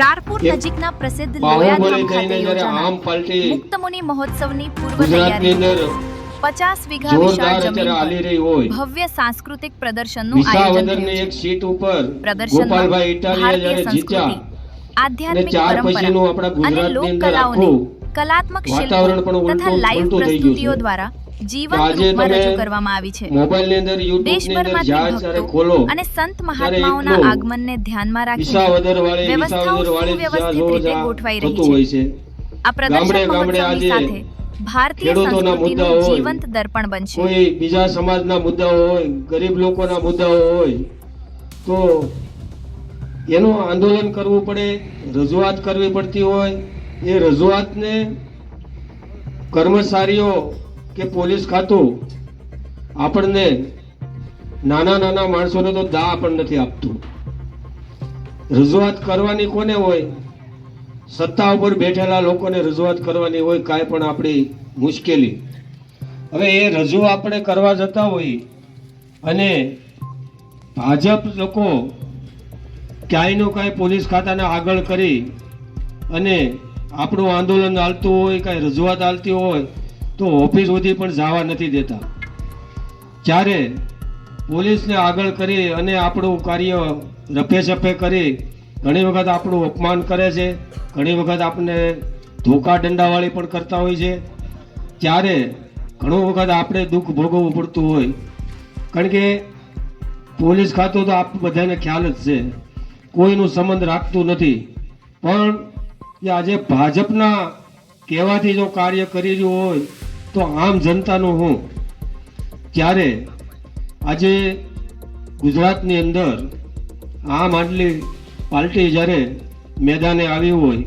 રારપુર નજીકના પ્રસિદ્ધ લોયાધામ ખાતે યોજાનાર મુક્તમુનિ મહોત્સવની પૂર્વ તૈયારી. પચાસ વીઘા વિશાળ જમીન ભવ્ય સાંસ્કૃતિક પ્રદર્શનનું આયોજન થયું પ્રદર્શનમાં ભારતીય સંસ્કૃતિ આધ્યાત્મિક પરંપરા અને લોકકલાઓને કલાત્મક શિલ્પો તથા લાઈવ પ્રસ્તુતિઓ દ્વારા તો જીવંત રૂપમાં રજૂ કરવામાં આવી છે. મોબાઈલની અંદર યુટ્યુબની અંદર દેશભરમાંથી જ્યાં જ્યારે ભક્તો અને સંત મહાત્માઓના આગમનને ધ્યાનમાં રાખીને વ્યવસ્થાઓ વિસાવદર વાળી જ્યાં સુવ્યવસ્થિત રીતે ગોઠવાઈ રહી છે. આ પ્રદર્શન ગામડે ગામડે મહોત્સવની સાથે ભારતીય સંસ્કૃતિનું જીવંત દર્પણ બનશે. કોઈ બીજા સમાજના મુદ્દાઓ હોય ગરીબ લોકોના મુદ્દાઓ હોય તો એનું આંદોલન કરવું પડે રજૂઆત કરવી પડતી હોય. એ રજૂઆતને કર્મચારીઓ કે પોલીસ ખાતું આપણને નાના નાના માણસોને તો દા પણ નથી આપતું. રજૂઆત કરવાની કોને હોય? સત્તા ઉપર બેઠેલા લોકોને રજૂઆત કરવાની હોય કાંઈ પણ આપણી મુશ્કેલી. હવે એ રજૂ આપણે કરવા જતા હોઈએ અને ભાજપ લોકો ક્યાંયનું કાંઈ પોલીસ ખાતાને આગળ કરી અને આપણું આંદોલન હાલતું હોય, કાંઈ રજૂઆત હાલતી હોય તો ઓફિસ સુધી પણ જવા નથી દેતા. જ્યારે પોલીસને આગળ કરી અને આપણું કાર્ય રફે સફે કરી, ઘણી વખત આપણું અપમાન કરે છે, ઘણી વખત આપણને ધોકા દંડાવાળી પણ કરતા હોય છે. ત્યારે ઘણું વખત આપણે દુઃખ ભોગવવું પડતું હોય. કારણ કે પોલીસ ખાતું તો આપ બધાને ખ્યાલ જ છે. કોઈનું સંબંધ રાખતું નથી. પણ એ આજે ભાજપના કહેવાથી જો કાર્ય કરી રહ્યું હોય તો આમ જનતાનો હું ત્યારે આજે ગુજરાતની અંદર આમ આટલી પાર્ટી જ્યારે મેદાને આવી હોય